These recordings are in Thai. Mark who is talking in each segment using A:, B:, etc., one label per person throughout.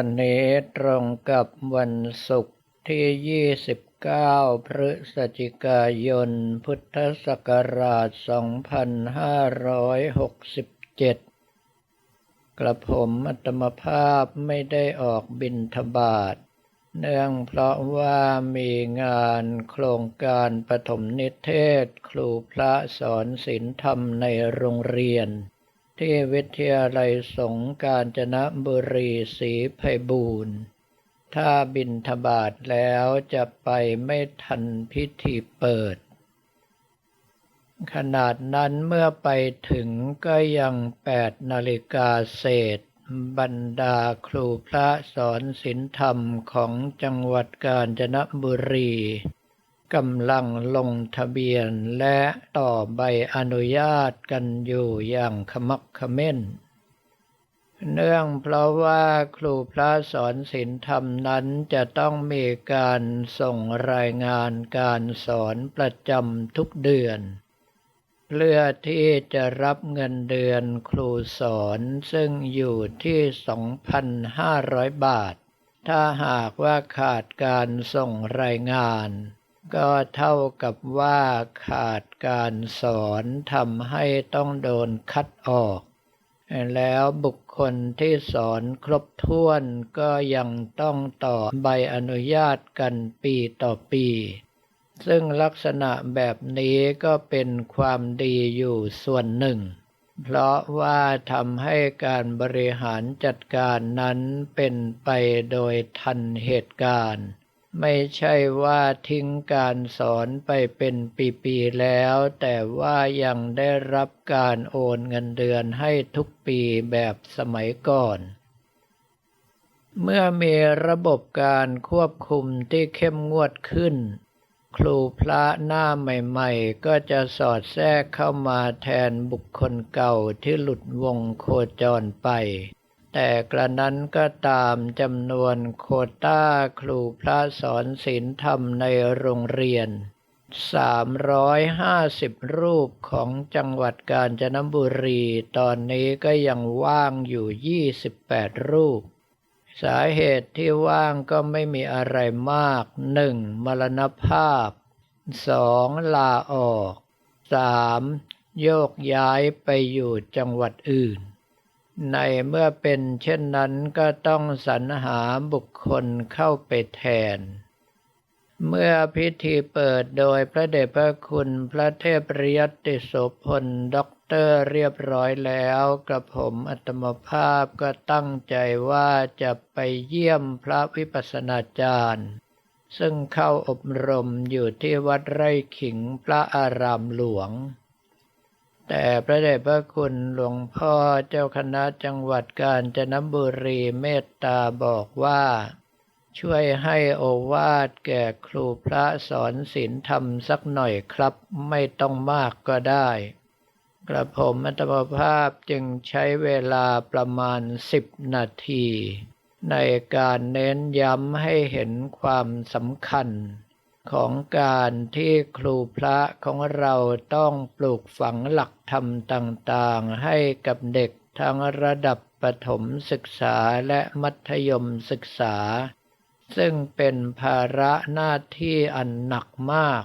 A: วันนี้ตรงกับวันศุกร์ที่ 29 พฤศจิกายน พุทธศักราช 2567 กระผมอัตมภาพไม่ได้ออกบินทบาท เนื่องเพราะว่ามีงานโครงการปฐมนิเทศ ครูพระสอนศีลธรรมในโรงเรียน ที่วิทยาลัยสงกาญจนบุรีศรีไพบูรณ์ ถ้าบินทบาทแล้วจะไปไม่ทันพิธีเปิด ขนาดนั้นเมื่อไปถึงก็ยังแปดนาฬิกาเศษ บรรดาครูพระสอนศีลธรรมของจังหวัดกาญจนบุรี กำลังลงทะเบียนและต่อใบอนุญาตกันอยู่อย่างขมักขม้น เนื่องเพราะว่าครูพระสอนศีลธรรมนั้นจะต้องมีการส่งรายงานการสอนประจำทุกเดือน เพื่อที่จะรับเงินเดือนครูสอนซึ่งอยู่ที่ 2,500 บาท ถ้าหากว่าขาดการส่งรายงาน ก็เท่ากับว่าขาดการสอนทำให้ต้องโดนคัดออก แล้วบุคคลที่สอนครบถ้วนก็ยังต้องต่อใบอนุญาตกันปีต่อปี ซึ่งลักษณะแบบนี้ก็เป็นความดีอยู่ส่วนหนึ่ง เพราะว่าทำให้การบริหารจัดการนั้นเป็นไปโดยทันเหตุการณ์ ไม่ใช่ว่าทิ้งการสอนไปเป็นปีๆแล้ว แต่ว่ายังได้รับการโอนเงินเดือนให้ทุกปีแบบสมัยก่อน เมื่อมีระบบการควบคุมที่เข้มงวดขึ้น ครูพระหน้าใหม่ๆ ก็จะสอดแทรกเข้ามาแทนบุคคลเก่าที่หลุดวงโคจรไป แต่กระนั้นก็ตามจำนวนโคต้าครูพระสอนศีลธรรมในโรงเรียน 350 รูปของจังหวัดกาญจนบุรี ตอนนี้ก็ยังว่างอยู่ 28 รูป สาเหตุที่ว่างก็ไม่มีอะไรมาก 1. มรณภาพ 2. ลาออก 3. โยกย้ายไปอยู่จังหวัดอื่น ในเมื่อเป็นเช่นนั้นก็ต้องสรรหาบุคคลเข้าไปแทน เมื่อพิธีเปิดโดยพระเดชพระคุณพระเทพริยติโสพลด็อกเตอร์เรียบร้อยแล้วกระผมอัตมภาพก็ตั้งใจว่าจะไปเยี่ยมพระวิปัสสนาจารย์ ซึ่งเข้าอบรมอยู่ที่วัดไร่ขิงพระอารามหลวง แต่พระเดชพระคุณหลวงพ่อเจ้าคณะจังหวัดกาญจนบุรีเมตตาบอกว่า ช่วยให้โอวาทแก่ครูพระสอนศีลธรรมสักหน่อยครับ ไม่ต้องมากก็ได้ กระผมอัตมภาพจึงใช้เวลาประมาณสิบนาที ในการเน้นย้ำให้เห็นความสำคัญ ของการที่ครูพระของเราต้องปลูกฝังหลักธรรมต่างๆ ให้กับเด็กทั้งระดับประถมศึกษาและมัธยมศึกษา ซึ่งเป็นภาระหน้าที่อันหนักมาก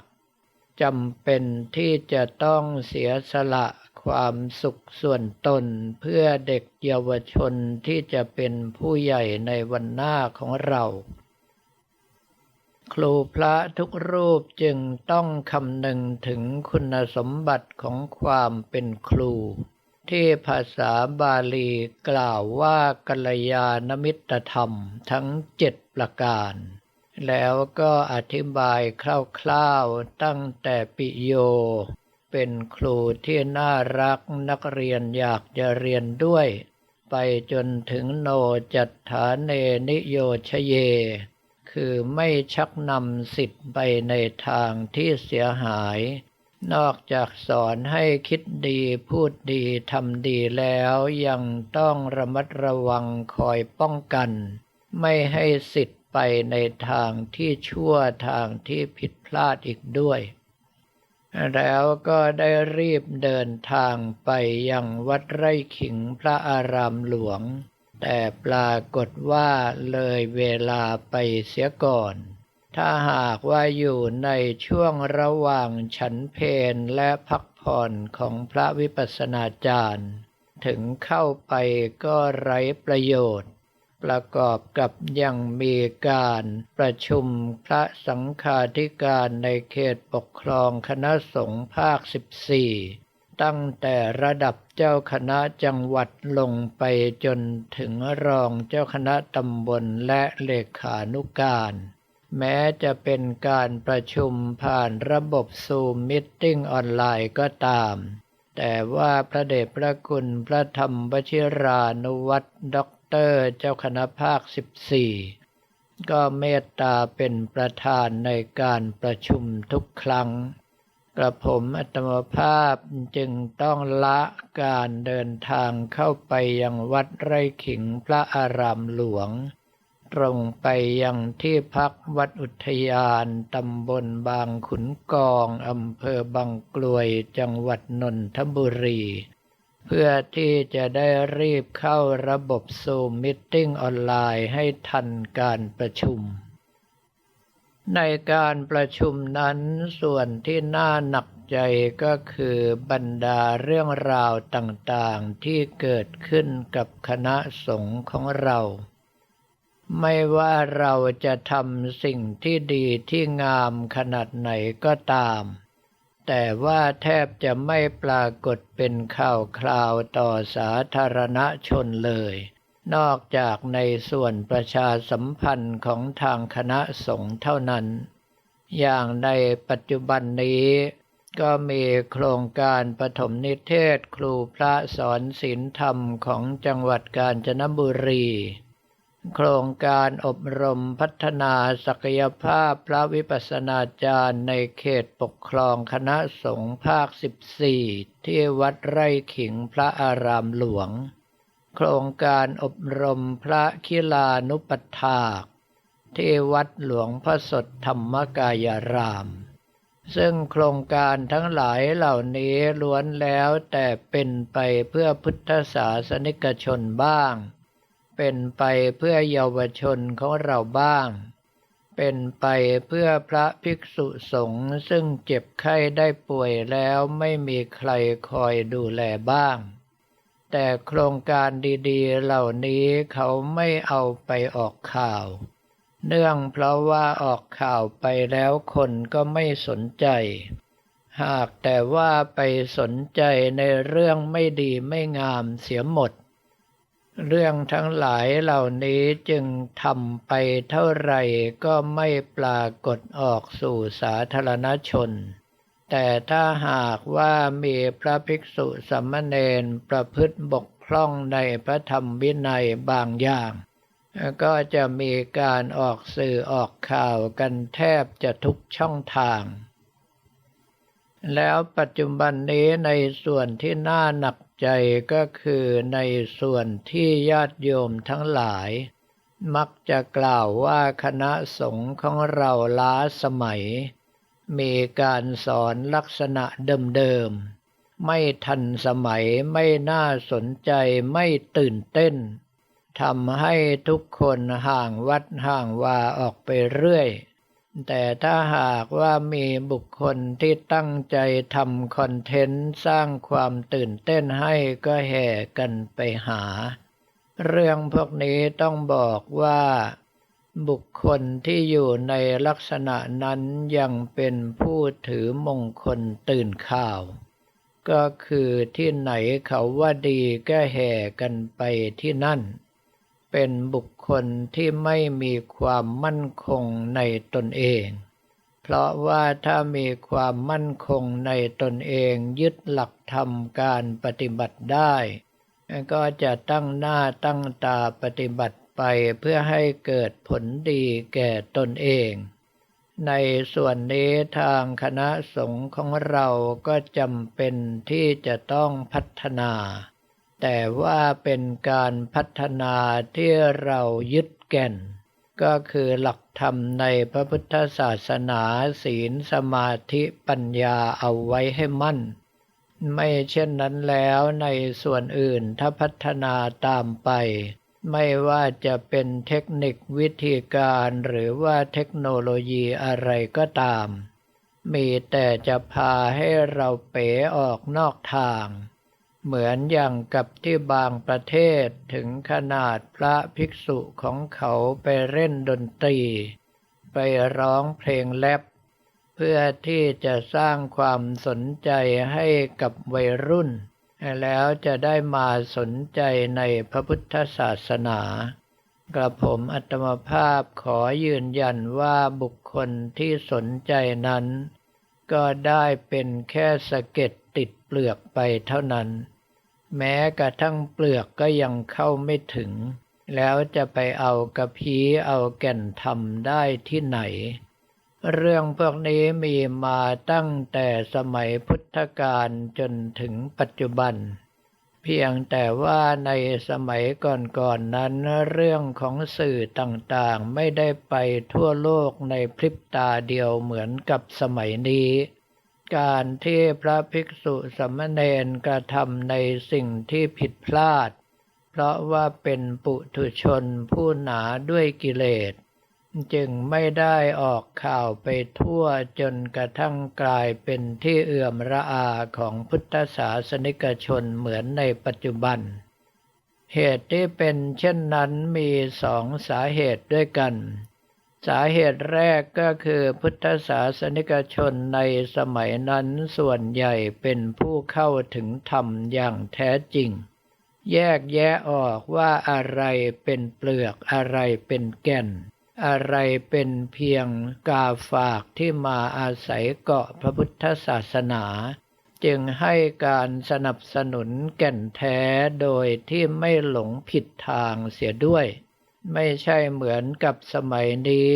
A: จำเป็นที่จะต้องเสียสละความสุขส่วนตนเพื่อเด็กเยาวชนที่จะเป็นผู้ใหญ่ในวันหน้าของเรา ครูพระทุกรูปจึงต้องคำนึงถึงคุณสมบัติของความเป็นครู ที่ภาษาบาลีกล่าวว่ากัลยาณมิตรธรรมทั้งเจ็ดประการ แล้วก็อธิบายคร่าวๆตั้งแต่ปิโย เป็นครูที่น่ารักนักเรียนอยากจะเรียนด้วย ไปจนถึงโนจัตฐานเนนิโยชเย คือไม่ชักนำสิทธิ์ไปในทางที่เสียหาย นอกจากสอนให้คิดดีพูดดีทำดีแล้วยังต้องระมัดระวังคอยป้องกัน ไม่ให้สิทธิ์ไปในทางที่ชั่วทางที่ผิดพลาดอีกด้วย แล้วก็ได้รีบเดินทางไปยังวัดไร่ขิงพระอารามหลวง แต่ปรากฏว่าเลยเวลาไปเสียก่อน ถ้าหากว่าอยู่ในช่วงระหว่างฉันเพนและพักผ่อนของพระวิปัสสนาจารย์ ถึงเข้าไปก็ไร้ประโยชน์ ประกอบกับยังมีการประชุมพระสังฆาธิการในเขตปกครองคณะสงฆ์ภาค 14 ตั้งแต่ระดับเจ้าคณะจังหวัดลงไปจนถึงรองเจ้าคณะตำบลและเลขานุการ แม้จะเป็นการประชุมผ่านระบบซูมมิทติ้งออนไลน์ก็ตาม แต่ว่าพระเดชพระคุณพระธรรมวชิรานุวัตรด็อกเตอร์เจ้าคณะภาค 14 ก็เมตตาเป็นประธานในการประชุมทุกครั้ง กระผมอัตมภาพจึงต้องละการเดินทางเข้าไปยังวัดไร่ขิงพระอารามหลวง ตรงไปยังที่พักวัดอุทยานตำบลบางขุนกองอำเภอบางกลวยจังหวัดนนทบุรี เพื่อที่จะได้รีบเข้าระบบซูมมิทติ้งออนไลน์ให้ทันการประชุม ในการประชุมนั้นส่วนที่น่าหนักใจก็คือบรรดาเรื่องราวต่างๆที่เกิดขึ้นกับคณะสงฆ์ของเรา ไม่ว่าเราจะทำสิ่งที่ดีที่งามขนาดไหนก็ตาม แต่ว่าแทบจะไม่ปรากฏเป็นข่าวคราวต่อสาธารณชนเลย นอกจากในส่วนประชาสัมพันธ์ของทางคณะสงฆ์เท่านั้น อย่างในปัจจุบันนี้ก็มีโครงการปฐมนิเทศครูพระสอนศีลธรรมของจังหวัดกาญจนบุรี โครงการอบรมพัฒนาศักยภาพพระวิปัสสนาจารย์ในเขตปกครองคณะสงฆ์ภาค 14 ที่วัดไร่ขิงพระอารามหลวง โครงการอบรมพระคิลานุปัฏฐาก ที่วัดหลวงพระสดธรรมกายราม ซึ่งโครงการทั้งหลายเหล่านี้ล้วนแล้วแต่เป็นไปเพื่อพุทธศาสนิกชนบ้าง เป็นไปเพื่อเยาวชนของเราบ้าง เป็นไปเพื่อพระภิกษุสงฆ์ซึ่งเจ็บไข้ได้ป่วยแล้วไม่มีใครคอยดูแลบ้าง แต่โครงการดีๆ เหล่านี้เขาไม่เอาไปออกข่าว เนื่องเพราะว่าออกข่าวไปแล้วคนก็ไม่สนใจ หากแต่ว่าไปสนใจในเรื่องไม่ดีไม่งามเสียหมด เรื่องทั้งหลายเหล่านี้จึงทำไปเท่าไหร่ก็ไม่ปรากฏออกสู่สาธารณชน แต่ถ้าหากว่ามีพระภิกษุสามเณรประพฤติบกพร่องในพระธรรมวินัยบางอย่าง ก็จะมีการออกสื่อออกข่าวกันแทบจะทุกช่องทาง แล้วปัจจุบันนี้ในส่วนที่น่าหนักใจก็คือในส่วนที่ญาติโยมทั้งหลาย มักจะกล่าวว่าคณะสงฆ์ของเราล้าสมัย มีการสอนลักษณะเดิมๆ ไม่ทันสมัยไม่น่าสนใจไม่ตื่นเต้นทำให้ทุกคนห่างวัดห่างวาออกไปเรื่อย แต่ถ้าหากว่ามีบุคคลที่ตั้งใจทำคอนเทนต์สร้างความตื่นเต้นให้ก็แห่กันไปหา เรื่องพวกนี้ต้องบอกว่า บุคคลที่อยู่ในลักษณะนั้นยังเป็นผู้ถือมงคลตื่นข่าว ก็คือที่ไหนเขาว่าดีก็แห่กันไปที่นั่น เป็นบุคคลที่ไม่มีความมั่นคงในตนเอง เพราะว่าถ้ามีความมั่นคงในตนเองยึดหลักธรรมการปฏิบัติได้ ก็จะตั้งหน้าตั้งตาปฏิบัติ ไปเพื่อให้เกิดผลดีแก่ตนเอง ในส่วนนี้ทางคณะสงฆ์ของเราก็จำเป็นที่จะต้องพัฒนา แต่ว่าเป็นการพัฒนาที่เรายึดแก่น ก็คือหลักธรรมในพระพุทธศาสนาศีลสมาธิปัญญาเอาไว้ให้มั่นไม่เช่นนั้นแล้วในส่วนอื่นถ้าพัฒนาตามไป ไม่ว่าจะเป็นเทคนิควิธีการหรือว่าเทคโนโลยีอะไรก็ตาม มีแต่จะพาให้เราเป๋ออกนอกทาง เหมือนอย่างกับที่บางประเทศถึงขนาดพระภิกษุของเขาไปเล่นดนตรี ไปร้องเพลงแรปเพื่อที่จะสร้างความสนใจให้กับวัยรุ่น แล้วจะได้มาสนใจในพระพุทธศาสนากระผมอัตมภาพขอยืนยันว่าบุคคลที่สนใจนั้น ก็ได้เป็นแค่สะเก็ดติดเปลือกไปเท่านั้น แม้กระทั่งเปลือกก็ยังเข้าไม่ถึง แล้วจะไปเอากระพี้เอาแก่นทำได้ที่ไหน เรื่องพวกนี้มีมาตั้งแต่สมัยพุทธกาลจนถึงปัจจุบัน เพียงแต่ว่าในสมัยก่อนๆนนั้นเรื่องของสื่อต่างๆไม่ได้ไปทั่วโลกในพริบตาเดียวเหมือนกับสมัยนี้ การที่พระภิกษุสมณเณรกระทำในสิ่งที่ผิดพลาด เพราะว่าเป็นปุถุชนผู้หนาด้วยกิเลส จึงไม่ได้ออกข่าวไปทั่วจนกระทั่งกลายเป็นที่เอื่อมระอาของพุทธศาสนิกชนเหมือนในปัจจุบัน เหตุที่เป็นเช่นนั้นมีสองสาเหตุด้วยกัน สาเหตุแรกก็คือพุทธศาสนิกชนในสมัยนั้นส่วนใหญ่เป็นผู้เข้าถึงธรรมอย่างแท้จริง แยกแยะออกว่าอะไรเป็นเปลือกอะไรเป็นแก่น อะไรเป็นเพียงกาฝากที่มาอาศัยเกาะพระพุทธศาสนา จึงให้การสนับสนุนแก่นแท้โดยที่ไม่หลงผิดทางเสียด้วย ไม่ใช่เหมือนกับสมัยนี้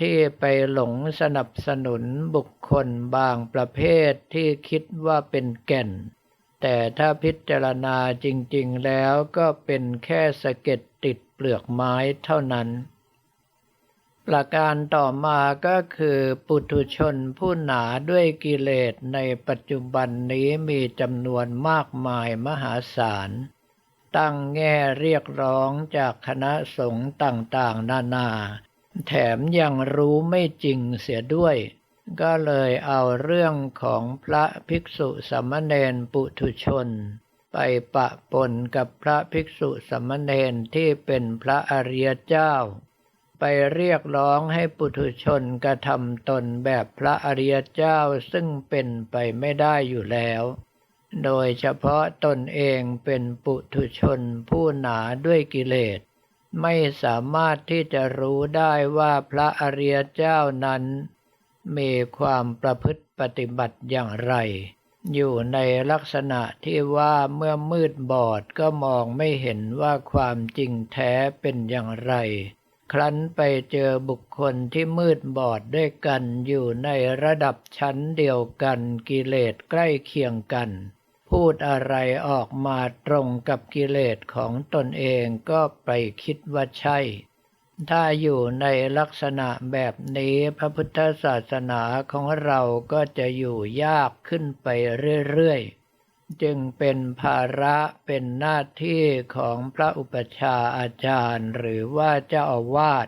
A: ที่ไปหลงสนับสนุนบุคคลบางประเภทที่คิดว่าเป็นแก่น แต่ถ้าพิจารณาจริงๆแล้วก็เป็นแค่สะเก็ดติดเปลือกไม้เท่านั้น ประการต่อมาก็คือปุถุชนผู้หนาด้วยกิเลสในปัจจุบันนี้มีจำนวนมากมายมหาศาล ตั้งแง่เรียกร้องจากคณะสงฆ์ต่างๆ นานา แถมยังรู้ไม่จริงเสียด้วย ก็เลยเอาเรื่องของพระภิกษุสมณเณรปุถุชน ไปปะปนกับพระภิกษุสมณเณรที่เป็นพระอริยเจ้า ไปเรียกร้องให้ปุถุชนกระทำตนแบบพระอริยเจ้าซึ่งเป็นไปไม่ได้อยู่แล้ว โดยเฉพาะตนเองเป็นปุถุชนผู้หนาด้วยกิเลส ไม่สามารถที่จะรู้ได้ว่าพระอริยเจ้านั้น มีความประพฤติปฏิบัติอย่างไร อยู่ในลักษณะที่ว่าเมื่อมืดบอดก็มองไม่เห็นว่าความจริงแท้เป็นอย่างไร ครั้นไปเจอบุคคลที่มืดบอดด้วยกันอยู่ในระดับชั้นเดียวกันกิเลสใกล้เคียงกัน พูดอะไรออกมาตรงกับกิเลสของตนเองก็ไปคิดว่าใช่ ถ้าอยู่ในลักษณะแบบนี้พระพุทธศาสนาของเราก็จะอยู่ยากขึ้นไปเรื่อยๆ จึงเป็นภาระเป็นหน้าที่ของพระอุปชาอาจารย์ หรือว่าเจ้าอาวาส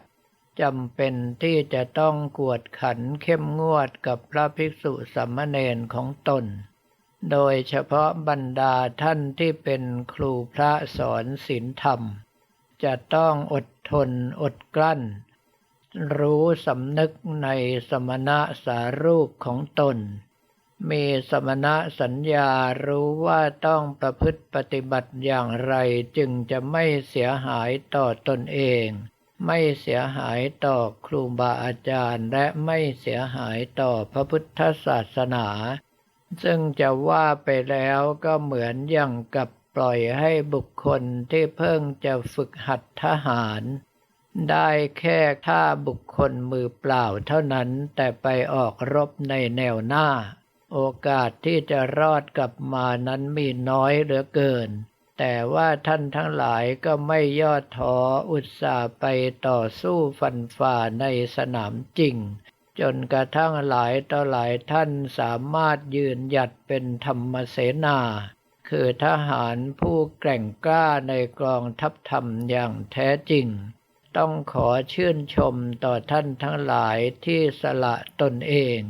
A: จำเป็นที่จะต้องกวดขันเข้มงวดกับพระภิกษุสามเณรของตน โดยเฉพาะบรรดาท่านที่เป็นครูพระสอนศีลธรรม จะต้องอดทนอดกลั้น รู้สำนึกในสมณะสารูปของตน มีสมณะสัญญารู้ว่าต้องประพฤติปฏิบัติอย่างไรจึงจะไม่เสียหายต่อตนเอง ไม่เสียหายต่อครูบาอาจารย์ และไม่เสียหายต่อพระพุทธศาสนา ซึ่งจะว่าไปแล้วก็เหมือนอย่างกับปล่อยให้บุคคลที่เพิ่งจะฝึกหัดทหารได้แค่ท่าบุคคลมือเปล่าเท่านั้นแต่ไปออกรบในแนวหน้า โอกาสที่จะรอดกลับมานั้นมีน้อยเหลือเกิน แต่ว่าท่านทั้งหลายก็ไม่ย่อท้ออุตส่าห์ไปต่อสู้ฟันฝ่าในสนามจริง จนกระทั่งหลายต่อหลายท่านสามารถยืนหยัดเป็นธรรมเสนา คือทหารผู้แกร่งกล้าในกองทัพธรรมอย่างแท้จริง ต้องขอชื่นชมต่อท่านทั้งหลายที่สละตนเอง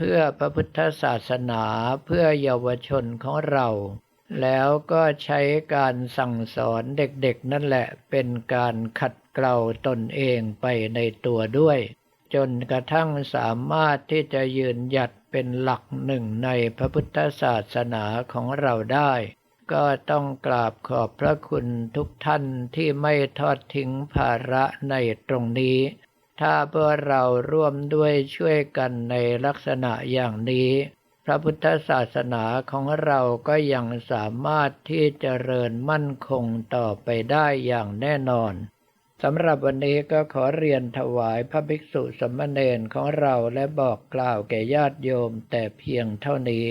A: เพื่อพระพุทธศาสนาเพื่อเยาวชนของเรา แล้วก็ใช้การสั่งสอนเด็กๆนั่นแหละเป็นการขัดเกลาตนเองไปในตัวด้วย จนกระทั่งสามารถที่จะยืนหยัดเป็นหลักหนึ่งในพระพุทธศาสนาของเราได้ ก็ต้องกราบขอบพระคุณทุกท่านที่ไม่ทอดทิ้งภาระในตรงนี้ ถ้าพวกเราร่วมด้วยช่วยกันในลักษณะอย่างนี้ พระพุทธศาสนาของเราก็ยังสามารถที่จเจริญมั่นคงต่อไปได้อย่างแน่นอนสำหรับวันนี้ก็ขอเรียนถวายพระภิกษุสมณเณรของเราและบอกกล่าวแก่ญาติโยมแต่เพียงเท่านี้